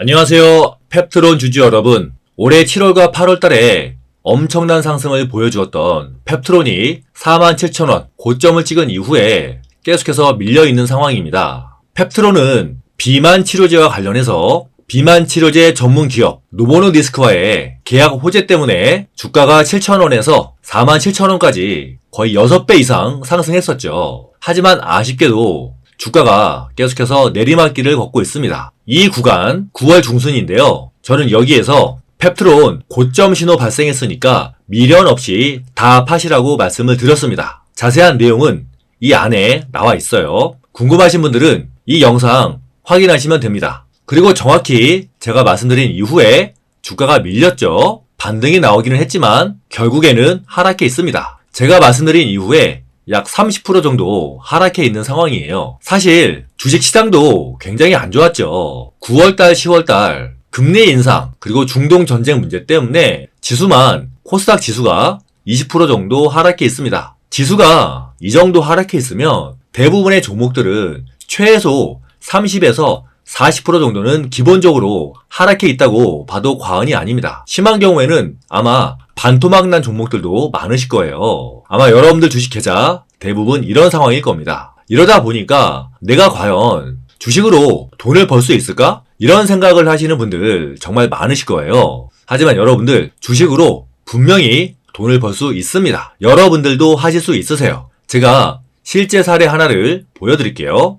안녕하세요. 펩트론 주주 여러분. 올해 7월과 8월 달에 엄청난 상승을 보여주었던 펩트론이 47,000원 고점을 찍은 이후에 계속해서 밀려있는 상황입니다. 펩트론은 비만 치료제와 관련해서 비만 치료제 전문 기업 노보노디스크와의 계약 호재 때문에 주가가 7,000원에서 47,000원까지 거의 6배 이상 상승했었죠. 하지만 아쉽게도 주가가 계속해서 내리막길을 걷고 있습니다. 이 구간 9월 중순인데요. 저는 여기에서 펩트론 고점 신호 발생했으니까 미련 없이 다 파시라고 말씀을 드렸습니다. 자세한 내용은 이 안에 나와 있어요. 궁금하신 분들은 이 영상 확인하시면 됩니다. 그리고 정확히 제가 말씀드린 이후에 주가가 밀렸죠. 반등이 나오기는 했지만 결국에는 하락해 있습니다. 제가 말씀드린 이후에 약 30% 정도 하락해 있는 상황이에요. 사실 주식 시장도 굉장히 안 좋았죠. 9월달, 10월달 금리 인상 그리고 중동 전쟁 문제 때문에 지수만 코스닥 지수가 20% 정도 하락해 있습니다. 지수가 이 정도 하락해 있으면 대부분의 종목들은 최소 30에서 40% 정도는 기본적으로 하락해 있다고 봐도 과언이 아닙니다. 심한 경우에는 아마 반토막 난 종목들도 많으실 거예요. 아마 여러분들 주식 계좌 대부분 이런 상황일 겁니다. 이러다 보니까 내가 과연 주식으로 돈을 벌 수 있을까? 이런 생각을 하시는 분들 정말 많으실 거예요. 하지만 여러분들 주식으로 분명히 돈을 벌 수 있습니다. 여러분들도 하실 수 있으세요. 제가 실제 사례 하나를 보여드릴게요.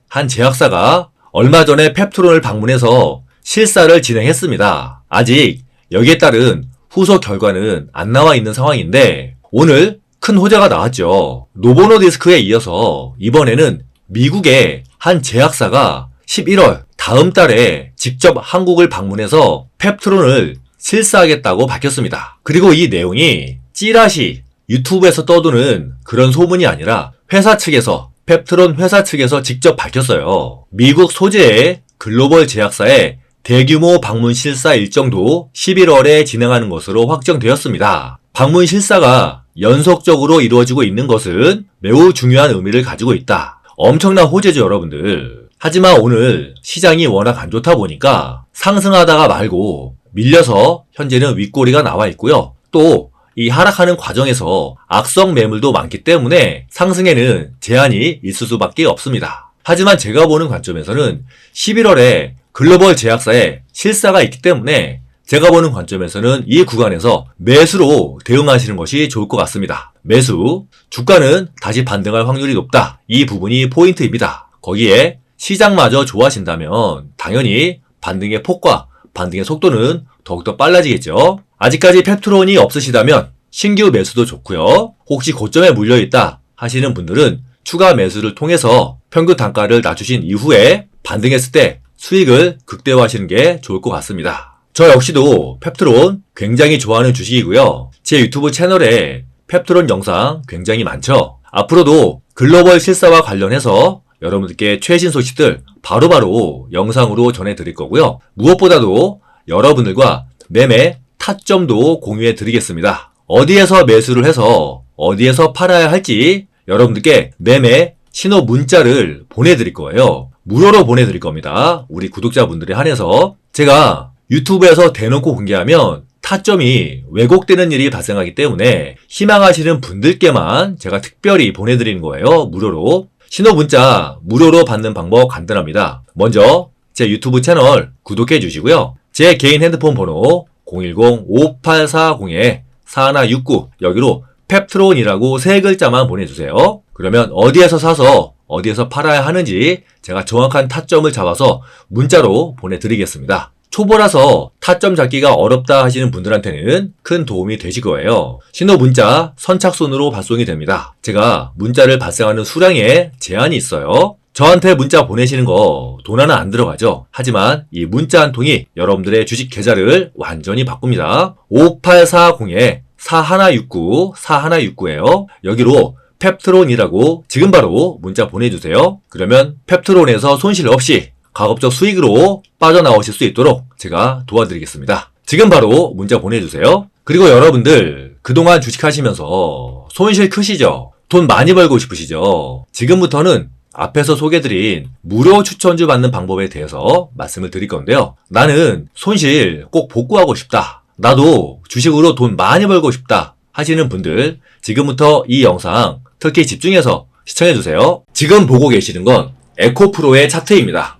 한 제약사가 얼마 전에 펩트론을 방문해서 실사를 진행했습니다. 아직 여기에 따른 후속 결과는 안 나와 있는 상황인데 오늘 큰 호재가 나왔죠. 노보노디스크에 이어서 이번에는 미국의 한 제약사가 11월 다음 달에 직접 한국을 방문해서 펩트론을 실사하겠다고 밝혔습니다. 그리고 이 내용이 찌라시 유튜브에서 떠도는 그런 소문이 아니라 회사 측에서 펩트론 회사 측에서 직접 밝혔어요. 미국 소재의 글로벌 제약사의 대규모 방문 실사 일정도 11월에 진행하는 것으로 확정되었습니다. 방문 실사가 연속적으로 이루어지고 있는 것은 매우 중요한 의미를 가지고 있다. 엄청난 호재죠, 여러분들. 하지만 오늘 시장이 워낙 안 좋다 보니까 상승하다가 말고 밀려서 현재는 윗꼬리가 나와 있고요. 또 이 하락하는 과정에서 악성 매물도 많기 때문에 상승에는 제한이 있을 수밖에 없습니다. 하지만 제가 보는 관점에서는 11월에 글로벌 제약사에 실사가 있기 때문에 제가 보는 관점에서는 이 구간에서 매수로 대응하시는 것이 좋을 것 같습니다. 매수, 주가는 다시 반등할 확률이 높다. 이 부분이 포인트입니다. 거기에 시장마저 좋아진다면 당연히 반등의 폭과 반등의 속도는 더욱더 빨라지겠죠. 아직까지 펩트론이 없으시다면 신규 매수도 좋고요. 혹시 고점에 물려있다 하시는 분들은 추가 매수를 통해서 평균 단가를 낮추신 이후에 반등했을 때 수익을 극대화하시는 게 좋을 것 같습니다. 저 역시도 펩트론 굉장히 좋아하는 주식이고요. 제 유튜브 채널에 펩트론 영상 굉장히 많죠. 앞으로도 글로벌 실사와 관련해서 여러분들께 최신 소식들 바로 바로 영상으로 전해드릴 거고요. 무엇보다도 여러분들과 매매 타점도 공유해 드리겠습니다. 어디에서 매수를 해서 어디에서 팔아야 할지 여러분들께 매매 신호 문자를 보내드릴 거예요. 무료로 보내드릴 겁니다. 우리 구독자분들에 한해서 제가 유튜브에서 대놓고 공개하면 타점이 왜곡되는 일이 발생하기 때문에 희망하시는 분들께만 제가 특별히 보내드리는 거예요. 무료로. 신호 문자 무료로 받는 방법 간단합니다. 먼저 제 유튜브 채널 구독해 주시고요. 제 개인 핸드폰 번호 010-5840-4169 여기로 펩트론이라고 세 글자만 보내주세요. 그러면 어디에서 사서 어디에서 팔아야 하는지 제가 정확한 타점을 잡아서 문자로 보내드리겠습니다. 초보라서 타점 잡기가 어렵다 하시는 분들한테는 큰 도움이 되실 거예요. 신호 문자 선착순으로 발송이 됩니다. 제가 문자를 발생하는 수량에 제한이 있어요. 저한테 문자 보내시는 거 돈 하나 안 들어가죠. 하지만 이 문자 한 통이 여러분들의 주식 계좌를 완전히 바꿉니다. 5840에 4169, 4169예요. 여기로 펩트론이라고 지금 바로 문자 보내주세요. 그러면 펩트론에서 손실 없이 가급적 수익으로 빠져나오실 수 있도록 제가 도와드리겠습니다. 지금 바로 문자 보내주세요. 그리고 여러분들 그동안 주식하시면서 손실 크시죠? 돈 많이 벌고 싶으시죠? 지금부터는 앞에서 소개드린 무료 추천주 받는 방법에 대해서 말씀을 드릴 건데요. 나는 손실 꼭 복구하고 싶다. 나도 주식으로 돈 많이 벌고 싶다. 하시는 분들 지금부터 이 영상 특히 집중해서 시청해주세요. 지금 보고 계시는 건 에코프로의 차트입니다.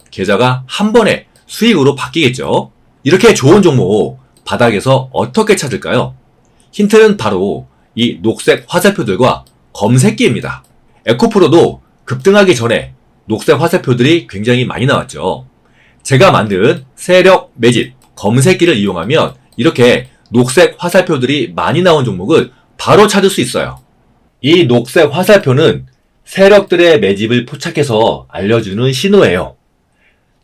계좌가 한 번에 수익으로 바뀌겠죠. 이렇게 좋은 종목 바닥에서 어떻게 찾을까요? 힌트는 바로 이 녹색 화살표들과 검색기입니다. 에코프로도 급등하기 전에 녹색 화살표들이 굉장히 많이 나왔죠. 제가 만든 세력 매집 검색기를 이용하면 이렇게 녹색 화살표들이 많이 나온 종목을 바로 찾을 수 있어요. 이 녹색 화살표는 세력들의 매집을 포착해서 알려주는 신호예요.